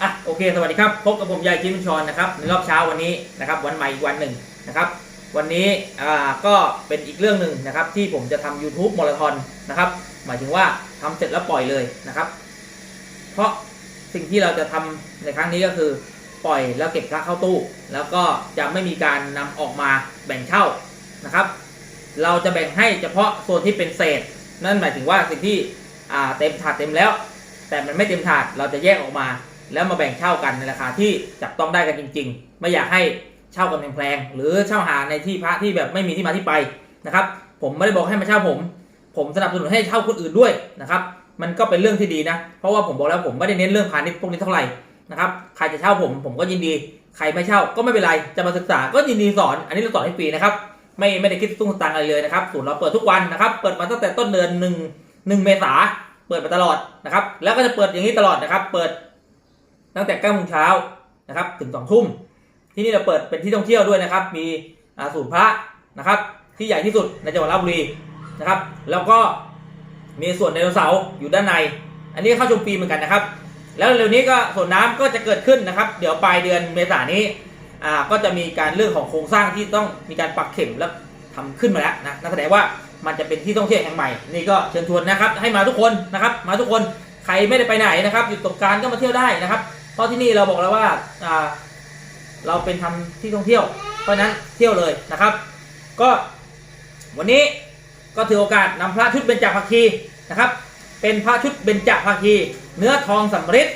อะโอเค สวัสดีครับ พบกับผมยายจิมชอนนะครับในรอบเช้าวันนี้นะครับ วันใหม่อีกวันหนึ่งนะครับ วันนี้อ่าก็เป็นอีกเรื่องหนึ่งนะครับ ที่ผมจะทำ YouTube มาราธอนนะครับ หมายถึงว่าทำเสร็จแล้วปล่อยเลยนะครับ เพราะสิ่งที่เราจะทำในครั้งนี้ก็คือปล่อยแล้วเก็บพระเข้าตู้ แล้วก็จะไม่มีการนำออกมาแบ่งเช่านะครับ เราจะแบ่งให้เฉพาะโซนที่เป็นเศษ นั่นหมายถึงว่าสิ่งที่อ่าเต็มถาดเต็มแล้ว แต่มันไม่เต็มถาดเราจะแยกออกมา แล้วมาแบ่งเช่ากันในราคาที่จับต้องได้กันจริง ๆ ไม่อยากให้เช่ากันแพงๆหรือเช่าหาในที่พระที่แบบไม่มีที่มาที่ไปนะครับ ผมไม่ได้บอกให้มาเช่าผม ผมสนับสนุนให้เช่าคนอื่นด้วยนะครับ มันก็เป็นเรื่องที่ดีนะ เพราะว่าผมบอกแล้วผมไม่ได้เน้นเรื่องพาณิชย์พวกนี้เท่าไหร่นะครับใครจะเช่าผมผมก็ยินดี ใครไม่เช่าก็ไม่เป็นไรจะมาศึกษาก็ยินดีสอน อันนี้เราสอนให้ฟรีนะครับไม่ไม่ได้คิดตุ้งตังอะไรเลยนะครับศูนย์เราเปิดทุกวันนะครับ เปิดมาตั้งแต่ต้นเดือนหนึ่งหนึ่งเมษาเปิดมาตลอดนะครับ แล้วก็จะเปิดอย่างนี้ตลอดนะครับ เปิด ตั้งแต่เก้าโมงเช้านะครับถึงสองทุ่มที่นี่เราเปิดเป็นที่ท่องเที่ยวด้วยนะครับ มีศูนย์พระนะครับ ที่ใหญ่ที่สุดในจังหวัดราชบุรีนะครับ แล้วก็มีส่วนไดโนเสาร์อยู่ด้านใน อันนี้เข้าชมฟรีเหมือนกันนะครับ แล้วเร็วนี้ก็ส่วนน้ำก็จะเกิดขึ้นนะครับ เดี๋ยวปลายเดือนเมษายนนี้อ่าก็จะมีการเรื่องของโครงสร้างที่ต้องมีการปักเข็มแล้วทำขึ้นมาแล้วนะนั่นแสดงว่ามันจะเป็นที่ท่องเที่ยวแห่งใหม่ นี่ก็เชิญชวนนะครับ ให้มาทุกคนนะครับ มาทุกคน ใครไม่ได้ไปไหนนะครับ อยู่ตกการก็มาเที่ยวได้นะครับ เพราะที่นี่เราบอกแล้วว่าเราเป็นทำที่ท่องเที่ยว เพราะนั้นเที่ยวเลยนะครับ ก็วันนี้ก็ถือโอกาสนำพระชุดเบญจภาคีนะครับ เป็นพระชุดเบญจภาคี เนื้อทองสำริด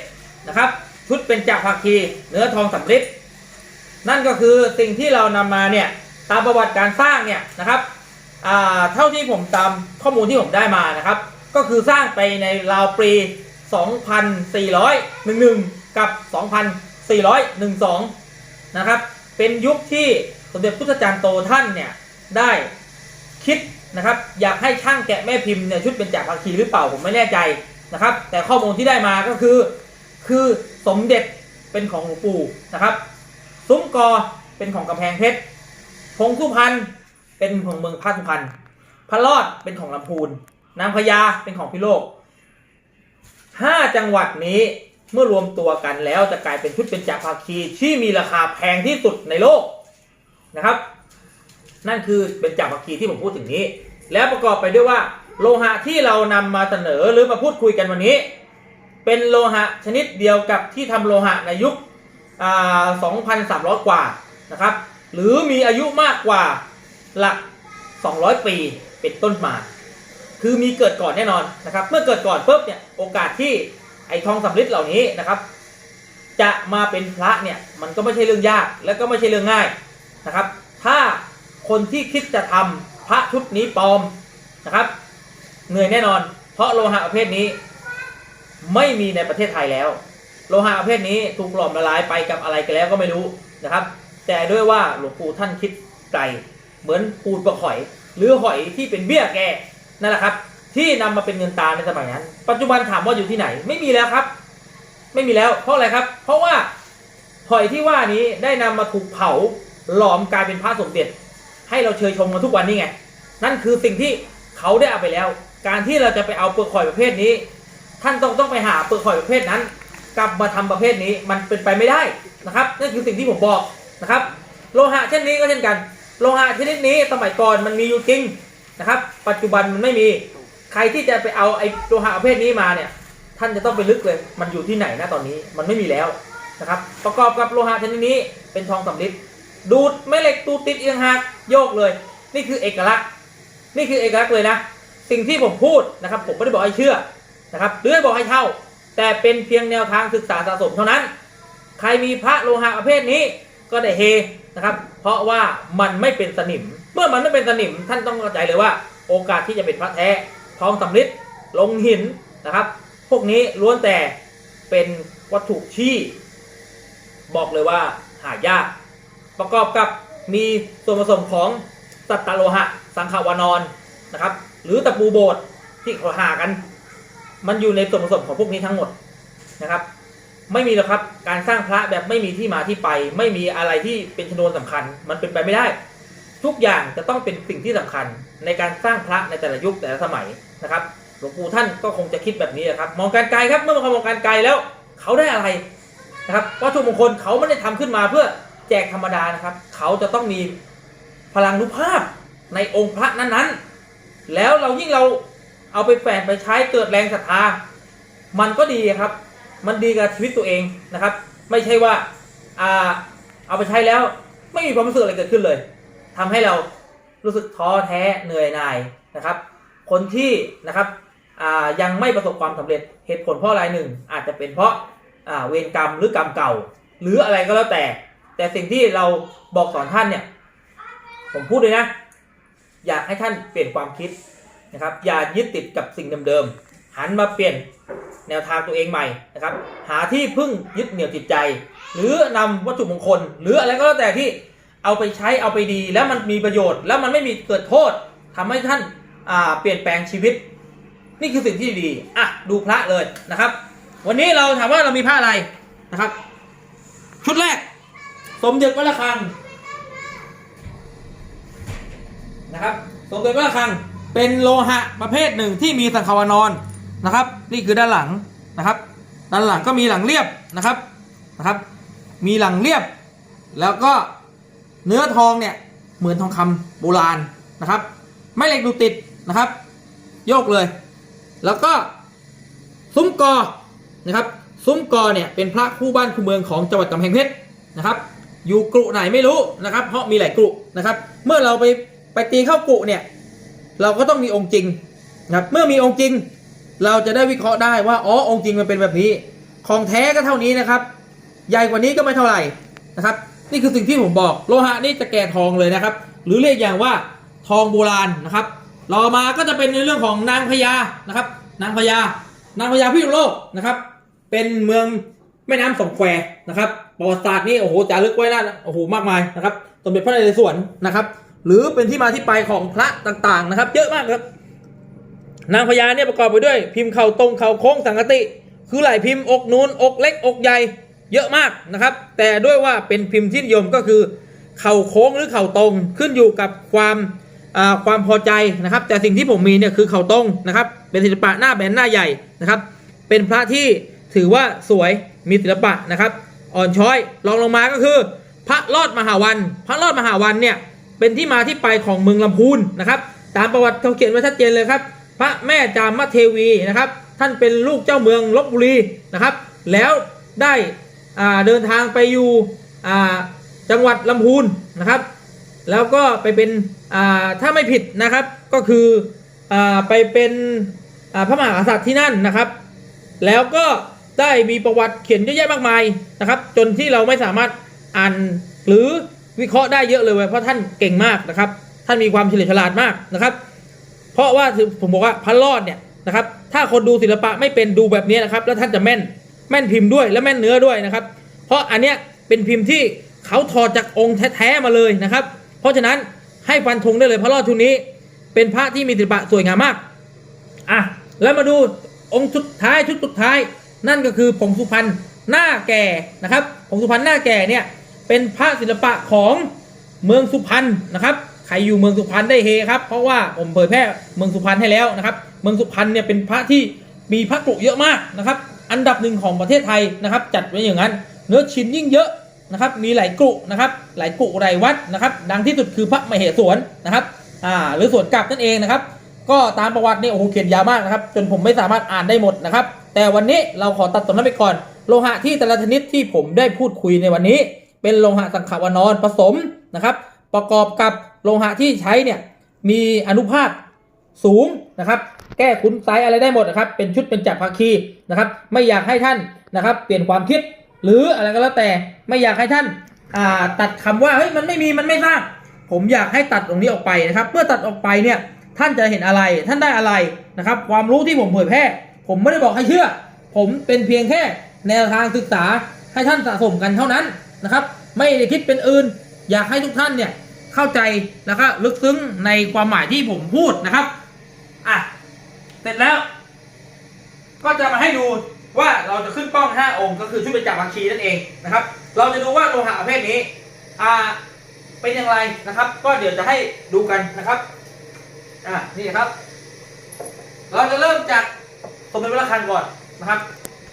นะครับชุดเบญจภาคี เนื้อทองสำริดนั่นก็คือสิ่งที่เรานำมาเนี่ยตามประวัติการสร้างเนี่ยนะครับเท่าที่ผมตามข้อมูลที่ผมได้มานะครับ ก็คือสร้างไปในราวปี 2411 กับ 2412 นะครับ เป็นยุคที่สมเด็จพุทธจารย์โตท่านเนี่ยได้คิดนะครับอยากให้ช่างแกะแม่พิมพ์เนี่ยชุดเป็นจากภาคีหรือเปล่าผมไม่แน่ใจนะครับ แต่ข้อมูลที่ได้มาก็คือ คือสมเด็จเป็นของหลวงปู่นะครับ ซุ้มกอเป็นของกำแพงเพชรพงสุพรรณเป็นของเมืองพระสุพรรณพระรอดเป็นของลำพูนนางพญาเป็นของพิโลกห้าจังหวัดนี้ เมื่อรวมตัวกันแล้วจะกลายเป็นชุดเป็นจากภาคีที่มีราคาแพงที่สุดในโลกนะครับ นั่นคือเป็นจากภาคีที่ผมพูดถึงนี้ แล้วประกอบไปด้วยว่า โลหะที่เรานำมาเสนอหรือมาพูดคุยกันวันนี้ เป็นโลหะชนิดเดียวกับที่ทำโลหะในยุค2,300 กว่านะครับ หรือมีอายุมากกว่าหลัก 200 ปีเป็นต้นมา คือมีเกิดก่อนแน่นอนนะครับ เมื่อเกิดก่อนปุ๊บเนี่ยโอกาสที่ ไอ้ทองสำริดเหล่านี้นะครับ จะมาเป็นพระเนี่ยมันก็ไม่ใช่เรื่องยากและก็ไม่ใช่เรื่องง่ายนะครับ ถ้าคนที่คิดจะทำพระชุดนี้ปลอมนะครับ เหนื่อยแน่นอน เพราะโลหะประเภทนี้ ไม่มีในประเทศไทยแล้ว โลหะประเภทนี้ถูกหลอมละลายไปกับอะไรกันแล้วก็ไม่รู้นะครับ แต่ด้วยว่าหลวงปู่ท่านคิดไกลเหมือนปูนประหอย หรือหอยที่เป็นเบี้ยแกนั่นแหละครับ ที่นำมาเป็นเงินตาในสมัยนั้น ปัจจุบันถามว่าอยู่ที่ไหน ไม่มีแล้วครับ ไม่มีแล้วเพราะอะไรครับ เพราะว่าหอยที่ว่านี้ได้นำมาถูกเผาหลอมกลายเป็นพระสมเด็จ ให้เราเชยชมกันทุกวันนี้ไง นั่นคือสิ่งที่เขาได้เอาไปแล้ว การที่เราจะไปเอาเปลือกหอยประเภทนี้ ท่านต้องต้องไปหาเปลือกหอยประเภทนั้น กลับมาทำประเภทนี้มันเป็นไปไม่ได้นะครับ นั่นคือสิ่งที่ผมบอกนะครับ โลหะเช่นนี้ก็เช่นกัน โลหะชนิดนี้สมัยก่อนมันมีอยู่จริงนะครับ ปัจจุบันมันไม่มี ใครที่จะไปเอาไอ้โลหะประเภทนี้มาเนี่ย ท่านจะต้องไปลึกเลย มันอยู่ที่ไหนนะตอนนี้มันไม่มีแล้วนะครับ ประกอบกับโลหะชนิดนี้เป็นทองสำริดดูดแม่เหล็กตูติดเอียงหักโยกเลย นี่คือเอกลักษณ์ นี่คือเอกลักษณ์เลยนะ สิ่งที่ผมพูดนะครับ ผมไม่ได้บอกให้เชื่อนะครับหรือให้บอกให้เช่า แต่เป็นเพียงแนวทางศึกษาสะสมเท่านั้น ใครมีพระโลหะประเภทนี้ก็ได้เฮนะครับ เพราะว่ามันไม่เป็นสนิม เมื่อมันไม่เป็นสนิมท่านต้องเข้าใจเลยว่า โอกาสที่จะเป็นพระแท้ ทองสำริดลงหินนะครับ พวกนี้ล้วนแต่เป็นวัตถุที่ บอกเลยว่าหายาก ประกอบกับมีส่วนผสมของสัตตโลหะ สังขวานอนนะครับ หรือตะปูโบดที่เขาหากัน มันอยู่ในส่วนผสมของพวกนี้ทั้งหมดนะครับ ไม่มีหรอกครับการสร้างพระแบบไม่มีที่มาที่ไป ไม่มีอะไรที่เป็นชนวนสำคัญ มันเป็นไปไม่ได้ ทุกอย่างจะต้องเป็นสิ่งที่สำคัญในการสร้างพระในแต่ละยุคแต่ละสมัยนะครับหลวงปู่ท่านก็คงจะคิดแบบนี้แหละครับ มองการไกลครับเมื่อมามองการไกลแล้ว เขาได้อะไรนะครับวัตถุมงคลเขาไม่ได้ทำขึ้นมาเพื่อแจกธรรมดานะครับ เขาจะต้องมีพลังนุภาพในองค์พระนั้นๆ แล้วเรายิ่งเราเอาไปแฝงไปใช้เกิดแรงศรัทธามันก็ดีครับ มันดีกับชีวิตตัวเองนะครับ ไม่ใช่ว่าอ่าเอาไปใช้แล้วไม่มีความรู้สึกอะไรเกิดขึ้นเลย ทำให้เรารู้สึกท้อแท้เหนื่อยหน่ายนะครับ คนที่นะครับยังไม่ประสบความสำเร็จเหตุผลเพราะอะไรหนึ่งอาจจะเป็นเพราะเวรกรรมหรือกรรมเก่า หรืออะไรก็แล้วแต่ แต่สิ่งที่เราบอกสอนท่านเนี่ยผมพูดเลยนะ อยากให้ท่านเปลี่ยนความคิดนะครับ อย่ายึดติดกับสิ่งเดิมๆหันมาเปลี่ยนแนวทางตัวเองใหม่นะครับ หาที่พึ่งยึดเหนี่ยวจิตใจ หรือนำวัตถุมงคล หรืออะไรก็แล้วแต่ที่ เอาไปใช้เอาไปดีแล้วมันมีประโยชน์ แล้วมันไม่มีเกิดโทษทำให้ท่านเปลี่ยนแปลงชีวิต นี่คือสิ่งที่ดีอะดูพระเลยนะครับ วันนี้เราถามว่าเรามีผ้าอะไรนะครับ ชุดแรก สมเด็จวัดระฆังนะครับ สมเด็จวัดระฆังเป็นโลหะประเภทหนึ่งที่มีสังขวานอนนะครับ นี่คือด้านหลังนะครับ ด้านหลังก็มีหลังเรียบนะครับนะครับ มีหลังเรียบ แล้วก็ เนื้อทองเนี่ยเหมือนทองคำโบราณนะครับ ไม่เหล็กดูติดนะครับ โยกเลย แล้วก็ซุ้มกอนะครับซุ้มกอเนี่ยเป็นพระคู่บ้านคู่เมืองของจังหวัดกำแพงเพชรนะครับอยู่กรุไหนไม่รู้นะครับ เพราะมีหลายกรุนะครับ เมื่อเราไปไปตีเข้ากรุเนี่ยเราก็ต้องมีองค์จริงนะครับเมื่อมีองค์จริง เราจะได้วิเคราะห์ได้ว่าอ๋อองค์จริงมันเป็นแบบนี้ ของแท้ก็เท่านี้นะครับ ใหญ่กว่านี้ก็ไม่เท่าไหร่นะครับ นี่คือสิ่งที่ผมบอก โลหะนี่จะแก่ทองเลยนะครับ หรือเรียกอย่างว่าทองโบราณนะครับต่อมาก็จะเป็นในเรื่องของนางพญานะครับ นางพญานางพญาพิษโลกนะครับ เป็นเมืองแม่น้ำสองแควนะครับประวัติศาสตร์นี่โอ้โหจารึกไว้นะโอ้โหมากมายนะครับสมเด็จพระนเรศวรนะครับ หรือเป็นที่มาที่ไปของพระต่างๆนะครับ เยอะมากครับ นางพญาเนี่ยประกอบไปด้วย พิมพ์เข่าตรงเข่าโค้งสังกติ คือหลายพิมพ์อกนูนอกเล็กอกใหญ่ เยอะมากนะครับ แต่ด้วยว่าเป็นพิมพ์ที่นิยมก็คือ เข่าโค้งหรือเข่าตรงขึ้นอยู่กับความความพอใจนะครับ แต่สิ่งที่ผมมีเนี่ยคือเข่าตรงนะครับ เป็นศิลปะหน้าแบนหน้าใหญ่นะครับ เป็นพระที่ถือว่าสวยมีศิลปะนะครับ อ่อนช้อยรองลงมาก็คือ พระรอดมหาวัน พระรอดมหาวันเนี่ยเป็นที่มาที่ไปของเมืองลำพูนนะครับ ตามประวัติเขาเขียนไว้ชัดเจนเลยครับ พระแม่จามเทวีนะครับ ท่านเป็นลูกเจ้าเมืองลบบุรีนะครับ แล้วได้ เดินทางไปอยู่จังหวัดลำพูนนะครับ แล้วก็ไปเป็นถ้าไม่ผิดนะครับก็คืออไปเป็นพระมหากษัตริย์ที่นั่นนะครับ แล้วก็ได้มีประวัติเขียนเยอะแยะมากมายนะครับ จนที่เราไม่สามารถอ่านหรือวิเคราะห์ได้เยอะเลยเว้ยเพราะท่านเก่งมากนะครับ ท่านมีความเฉลียวฉลาดมากนะครับ เพราะว่าผมบอกว่าพระรอดเนี่ยนะครับ ถ้าคนดูศิลปะไม่เป็นดูแบบนี้นะครับ แล้วท่านจะแม่น แม่นพิมพ์ด้วยและแม่นเนื้อด้วยนะครับ เพราะอันเนี้ยเป็นพิมพ์ที่เขาถอดจากองค์แท้ๆมาเลยนะครับ เพราะฉะนั้นให้ฟันธงได้เลยพระรอดชุดนี้ เป็นพระที่มีศิลปะสวยงามมากอะแล้วมาดูองค์สุดท้ายชุดสุดท้าย นั่นก็คือผงสุพรรณหน้าแก่นะครับผงสุพรรณหน้าแก่เนี่ยเป็นพระศิลปะของเมืองสุพรรณนะครับใครอยู่เมืองสุพรรณได้เฮครับ เพราะว่าผมเผยแพร่เมืองสุพรรณให้แล้วนะครับ เมืองสุพรรณเนี่ยเป็นพระที่มีพระกรุเยอะมากนะครับ อันดับหนึ่งของประเทศไทยนะครับ จัดไว้อย่างนั้น เนื้อชิ้นยิ่งเยอะนะครับ มีหลายกรุนะครับ หลายกรุหลายวัดนะครับ ดังที่สุดคือพระมเหสวนนะครับอ่าหรือสวนกลับนั่นเองนะครับ ก็ตามประวัตินี่โอ้โหเขียนยาวมากนะครับ จนผมไม่สามารถอ่านได้หมดนะครับ แต่วันนี้เราขอตัดตรงนั้นไปก่อน โลหะที่แต่ละชนิดที่ผมได้พูดคุยในวันนี้ เป็นโลหะสังขวานอนผสมนะครับ ประกอบกับโลหะที่ใช้เนี่ยมีอนุภาค สูงนะครับ แก้คุณไซอะไรได้หมดนะครับ เป็นชุดเป็นจักรภาคีนะครับ ไม่อยากให้ท่านนะครับ เปลี่ยนความคิด หรืออะไรก็แล้วแต่ไม่อยากให้ท่านาตัดคำว่าเฮ้ยมันไม่มีมันไม่สร้างผมอยากให้ตัดตรงนี้ออกไปนะครับ เมื่อตัดออกไปเนี่ยท่านจะเห็นอะไรท่านได้อะไรนะครับ ความรู้ที่ผมเผยแพร่ ผมไม่ได้บอกให้เชื่อ ผมเป็นเพียงแค่แนวทางศึกษาให้ท่านสะสมกันเท่านั้นนะครับ ไม่ได้คิดเป็นอื่น อยากให้ทุกท่านเนี่ยเข้าใจแล้วก็ลึกซึ้งในความหมายที่ผมพูดนะครับ ร็จแล้ว ก็จะมาให้ดูว่าเราจะขึ้นป้อง 5 องค์ ก็คือชุดเป็นจักรบางชีนั่นเองนะครับ เราจะดูว่าโลหะประเภทนี้อ่าเป็นอย่างไรนะครับ ก็เดี๋ยวจะให้ดูกันนะครับอะนี่ครับ เราจะเริ่มจากสมเด็จพระระฆังก่อนนะครับ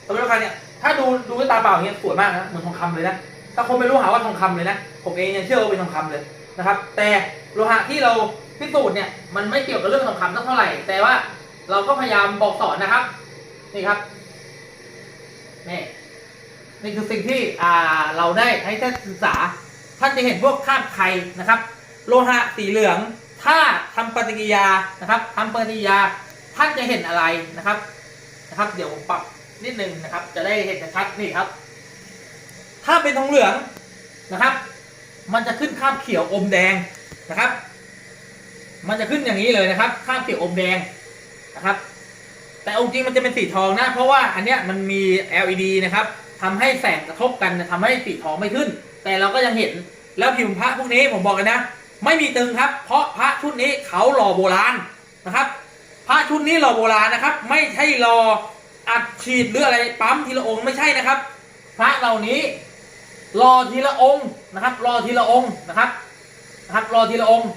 สมเด็จพระระฆังเนี่ยถ้าดูดูด้วยตาเปล่าอย่างเงี้ยสวยมากนะเหมือนทองคำเลยนะถ้าคนไม่รู้หาว่าทองคำเลยนะผมเองยังเชื่อว่าเป็นทองคำเลยนะครับ แต่โลหะที่เราพิสูจน์เนี่ยมันไม่เกี่ยวกับเรื่องทองคำสักเท่าไหร่ แต่ว่า เราก็พยายามบอกสอนนะครับ นี่ครับนี่นี่คือสิ่งที่อ่าเราได้ให้ท่านศึกษา ท่านจะเห็นพวกคราบไข่นะครับ โลหะสีเหลือง ถ้าทำปฏิกิยานะครับทำปฏิกิยาท่านจะเห็นอะไรนะครับนะครับ เดี๋ยวผมปรับนิดนึงนะครับ จะได้เห็นชัดนี่ครับ ถ้าเป็นทองเหลืองนะครับ มันจะขึ้นคราบเขียวอมแดงนะครับ มันจะขึ้นอย่างนี้เลยนะครับคราบเขียวอมแดง นะครับ แต่องค์จริงมันจะเป็นสีทองนะ เพราะว่าอันเนี้ยมันมี LED นะครับทำให้แสงกระทบกันทำให้สีทองไม่ขึ้น แต่เราก็ยังเห็นแล้วผิวพระพวกนี้ผมบอกเลยนะ ไม่มีตึงครับ เพราะพระชุดนี้เขาหล่อโบราณนะครับ พระชุดนี้หล่อโบราณนะครับ ไม่ใช่รออัดฉีดหรืออะไรปั๊มทีละองค์ไม่ใช่นะครับ พระเหล่านี้รอทีละองค์นะครับ รอทีละองค์นะครับนะครับ รอทีละองค์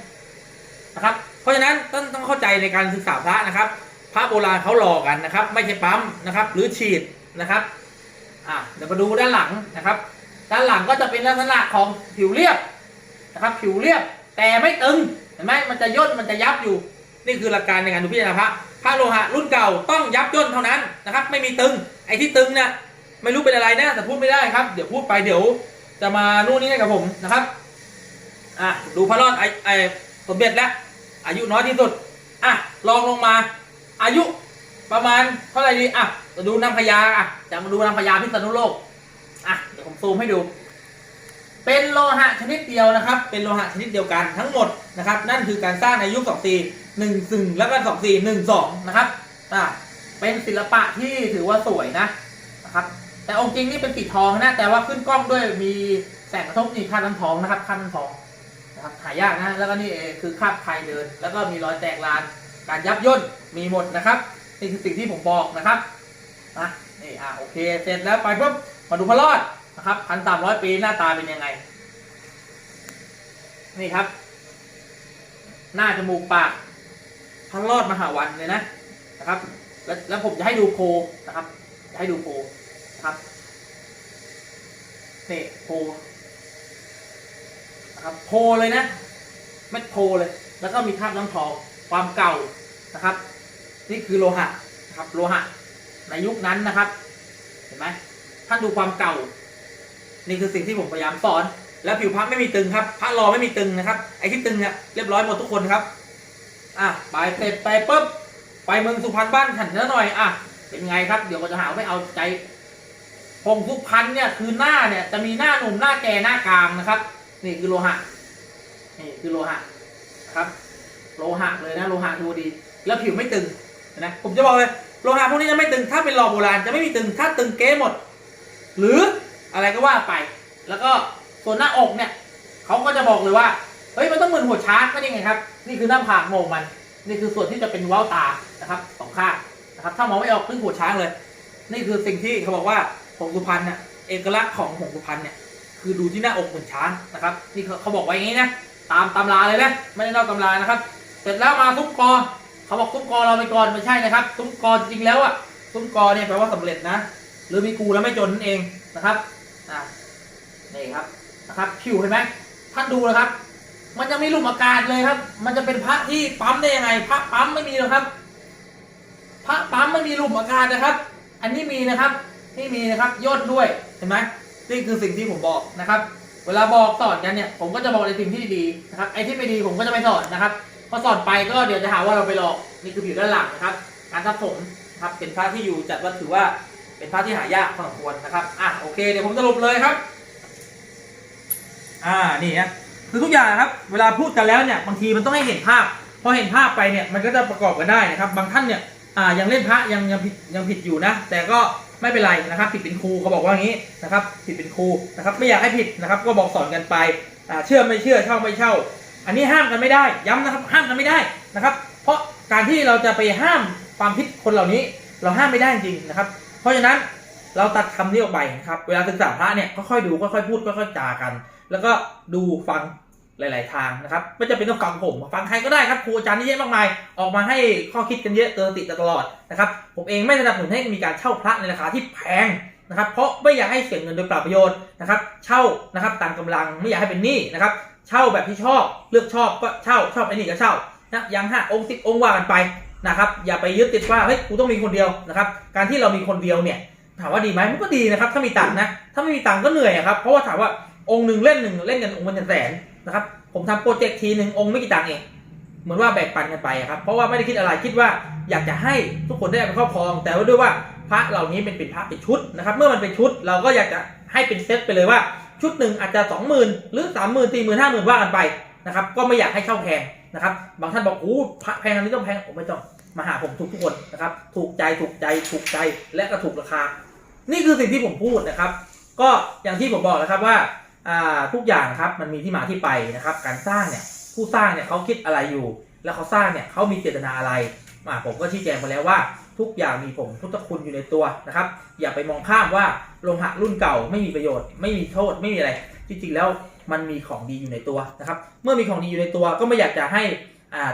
นะครับ เพราะฉะนั้นต้องต้องเข้าใจในการศึกษาพระนะครับ ระโบราณเขารอกกันนะครับ ไม่ใช่ปั๊มนะครับ หรือฉีดนะครับอะเดี๋ยวมาดูด้านหลังนะครับ ด้านหลังก็จะเป็นลักษณะของผิวเรียบนะครับ ผิวเรียบแต่ไม่ตึงเห็นไหมมันจะย่นมันจะยับอยู่ นี่คือหลักการในการดูพิจารณาพระพระโลหะรุ่นเก่าต้องยับย่นเท่านั้นนะครับ ไม่มีตึงไอ้ที่ตึงเนี่ยไม่รู้เป็นอะไรนะแต่พูดไม่ได้ครับ เดี๋ยวพูดไปเดี๋ยวจะมานู่นนี่ให้กับผมนะครับอะดูพระรอดไอ้ไอ้สมเด็จแล้วอายุน้อยที่สุดอะลองลงมา อายุประมาณเท่าไหร่ดีอะจะดูนางพญาอะจะมาดูนางพญาพิษณุโลกอะเดี๋ยวผมซูมให้ดู เป็นโลหะชนิดเดียวนะครับ เป็นโลหะชนิดเดียวกันทั้งหมดนะครับ นั่นคือการสร้างในยุค2 4 1 1แล้วก็2 4 1 2นะครับอะเป็นศิลปะที่ถือว่าสวยนะนะครับ แต่องค์จริงนี่เป็นสีทองนะ แต่ว่าขึ้นกล้องด้วยมีแสงกระทบนี่ค่าน้ำทองนะครับค่าน้ำทองนะครับหายากนะแล้วก็นี่เองคือคราบไข่เดิน แล้วก็มีรอยแตกลาน การยับย่นมีหมดนะครับนี่คือสิ่งที่ผมบอกนะครับนะนี่อะโอเคเสร็จแล้วไปปุ๊บมาดูพระรอดนะครับพันสามร้อยปีหน้าตาเป็นยังไง นี่ครับ หน้าจมูกปากพระรอดมหาวันเลยนะนะครับ แล้วแล้วผมจะให้ดูโพนะครับ จะให้ดูโพนะครับนี่โพนะครับโพเลยนะเม็ดโพเลย แล้วก็มีคราบน้ำทองความเก่า นะครับ นี่คือโลหะนะครับโลหะ ในยุคนั้นนะครับ เห็นไหมท่านดูความเก่า นี่คือสิ่งที่ผมพยายามสอน แล้วผิวพระไม่มีตึงครับพระรอไม่มีตึงนะครับไอ้ที่ตึงเนี่ยเรียบร้อยหมดทุกคนครับอะไปเสร็จไปปุ๊บไปเมืองสุพรรณบ้านฉันซะหน่อยอะเป็นไงครับ เดี๋ยวก็จะหาวไม่เอาใจพงสุพรรณเนี่ยคือหน้าเนี่ยจะมีหน้าหนุ่มหน้าแก่หน้ากลางนะครับ นี่คือโลหะนี่คือโลหะนะครับ โลหะเลยนะโลหะดูดี แล้วผิวไม่ตึงนะผมจะบอกเลยโลหะพวกนี้จะไม่ตึงถ้าเป็นหล่อโบราณจะไม่มีตึงถ้าตึงเก๊หมด หรืออะไรก็ว่าไป แล้วก็ส่วนหน้าอกเนี่ยเขาก็จะบอกเลยว่าเฮ้ยมันต้องเหมือนหัวช้างก็นี่ไงครับ นี่คือหน้าผากโมงมัน นี่คือส่วนที่จะเป็นว้าตานะครับสองข้างนะครับถ้ามองไม่ออกพึ่งหัวช้างเลย นี่คือสิ่งที่เขาบอกว่าผงสุพรรณเนี่ยเอกลักษณ์ของผงสุพรรณเนี่ยคือดูที่หน้าอกเหมือนช้างนะครับนี่เขาบอกไว้อย่างนี้นะตามตำราเลยนะไม่ได้นอกตำรานะครับ เสร็จแล้วมาซุ้มกอ เขาบอกซุ้มกอเราไปก่อนไม่ใช่นะครับซุ้มกอจริงๆแล้วอะซุ้มกอเนี่ยแปลว่าสำเร็จนะ หรือมีกูแล้วไม่จนนั่นเองนะครับอ่านี่ครับนะครับผิวเห็นไหมท่านดูนะครับ มันจะไม่รุ่มอากาศเลยครับ มันจะเป็นพระที่ปั๊มได้ยังไง พระปั๊มไม่มีหรอกครับ พระปั๊มไม่มีรุ่มอากาศนะครับ อันนี้มีนะครับนี่มีนะครับย่นด้วยเห็นไหมนี่คือสิ่งที่ผมบอกนะครับ เวลาบอกสอนกันเนี่ย ผมก็จะบอกในสิ่งที่ดีนะครับไอ้ที่ไม่ดีผมก็จะไม่สอนนะครับ พอสอนไปก็เดี๋ยวจะหาว่าเราไปหลอกนี่คือผิวด้านหลังนะครับ การทับผมนะครับเป็นพระที่อยู่จัดว่าถือว่าเป็นพระที่หายากพอสมควรนะครับอะโอเคเดี๋ยวผมสรุปเลยครับ อ่านี่ฮะคือทุกอย่างครับ เวลาพูดกันแล้วเนี่ยบางทีมันต้องให้เห็นภาพพอเห็นภาพไปเนี่ยมันก็จะประกอบกันได้นะครับ บางท่านเนี่ยอ่ายังเล่นพระยังยังผิดยังผิดอยู่นะ แต่ก็ไม่เป็นไรนะครับ ผิดเป็นครูเขาบอกว่างี้นะครับ ผิดเป็นครูนะครับ ไม่อยากให้ผิดนะครับ ก็บอกสอนกันไปอ่าเชื่อไม่เชื่อเช่าไม่เช่า อันนี้ห้ามกันไม่ได้ย้ำนะครับห้ามกันไม่ได้นะครับ เพราะการที่เราจะไปห้ามความผิดคนเหล่านี้ เราห้ามไม่ได้จริงนะครับ เพราะฉะนั้นเราตัดคำนี้ออกไปนะครับ เวลาศึกษาพระเนี่ยก็ค่อยดูค่อยๆพูดค่อยๆจากัน แล้วก็ดูฟังหลาย ๆ ทางนะครับไม่จำเป็นต้องฟังผมฟังใครก็ได้ครับครูอาจารย์นี่เยอะมากมาย ออกมาให้ข้อคิดกันเยอะเตือนติตลอดนะครับผมเองไม่สนับสนุนให้มีการเช่าพระในราคาที่แพงนะครับ เพราะไม่อยากให้เสียเงินโดยเปล่าประโยชน์นะครับ เช่านะครับตามกำลังไม่อยากให้เป็นหนี้นะครับ เช่าแบบที่ชอบเลือกชอบก็เช่าชอบไอ้นี่ก็เช่านะยังห้าองค์สิบองค์ว่ากันไปนะครับอย่าไปยึดติดว่าเฮ้ยกูต้องมีคนเดียวนะครับการที่เรามีคนเดียวเนี่ยถามว่าดีไหมมันก็ดีนะครับ ถ้ามีตังค์นะถ้าไม่มีตังค์ก็เหนื่อยอะครับเพราะว่าถามว่าองค์หนึ่งเล่นหนึ่งเล่นกันองค์มันแสนนะครับผมทำโปรเจกต์ทีหนึ่งองค์ไม่กี่ตังค์เองเหมือนว่าแบ่งปันกันไปครับเพราะว่าไม่ได้คิดอะไรคิดว่าอยากจะให้ทุกคนได้ไปครอบครอง แต่ว่าด้วยว่าพระเหล่านี้เป็นเป็นพระเป็นชุดนะครับ เมื่อมันเป็นชุดเราก็อยากจะให้เป็นเซตไปเลยว่า ชุดหนึ่งอาจจะสองหมื่นหรือสามหมื่นสี่หมื่นห้าหมื่นว่ากันไปนะครับ ก็ไม่อยากให้เช่าแพงนะครับ บางท่านบอกโอ้แพงอันนี้ต้องแพงผมไม่ต้องมาหาผมทุกทุกคนนะครับ ถูกใจถูกใจถูกใจและก็ถูกราคา นี่คือสิ่งที่ผมพูดนะครับ ก็อย่างที่ผมบอกนะครับว่าอ่าทุกอย่างนะครับมันมีที่มาที่ไปนะครับ การสร้างเนี่ยผู้สร้างเนี่ยเขาคิดอะไรอยู่ แล้วเขาสร้างเนี่ยเขามีเจตนาอะไร อ่าผมก็ชี้แจงไปแล้วว่า ทุกอย่างมีผงพุทธคุณอยู่ในตัวนะครับ อย่าไปมองข้ามว่าโลหะรุ่นเก่าไม่มีประโยชน์ ไม่มีโทษไม่มีอะไร จริงๆแล้วมันมีของดีอยู่ในตัวนะครับ เมื่อมีของดีอยู่ในตัวก็ไม่อยากจะให้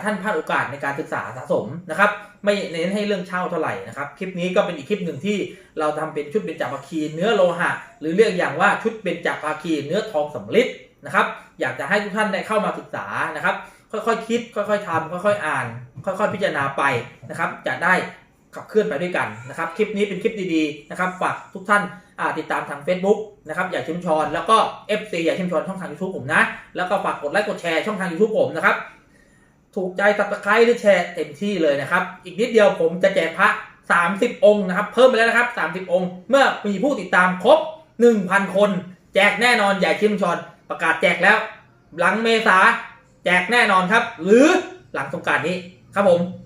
ท่านพลาดโอกาสในการศึกษาสะสมนะครับ ไม่เน้นให้เรื่องเช่าเท่าไหร่นะครับ คลิปนี้ก็เป็นอีกคลิปหนึ่งที่เราทำเป็นชุดเบญจภาคีเนื้อโลหะ หรือเรียกอย่างว่าชุดเบญจภาคีเนื้อทองสำริดนะครับ อยากจะให้ทุกท่านได้เข้ามาศึกษานะครับ ค่อยๆคิด ค่อยๆทำค่อยๆอ่าน ค่อยๆพิจารณาไปนะครับ จะได้ขับเคลื่อนไปด้วยกันนะครับ คลิปนี้เป็นคลิปดีๆนะครับ ฝากทุกท่านติดตามทาง Facebook นะครับอย่าชิมชอนแล้วก็ FC อย่าชิมชอนช่องทาง YouTube ผมนะ แล้วก็ฝากกดไลค์กดแชร์ช่องทาง YouTube ผมนะครับ ถูกใจตับตะไคร้หรือแชร์เต็มที่เลยนะครับ อีกนิดเดียวผมจะแจกพระ 30 องค์นะครับ เพิ่มไปแล้วนะครับ 30 องค์ เมื่อมีผู้ติดตามครบ 1,000 คน แจกแน่นอนอย่าชิมชอนประกาศแจกแล้ว หลังเมษาแจกแน่นอนครับ หรือหลังสงการนี้ ครับผม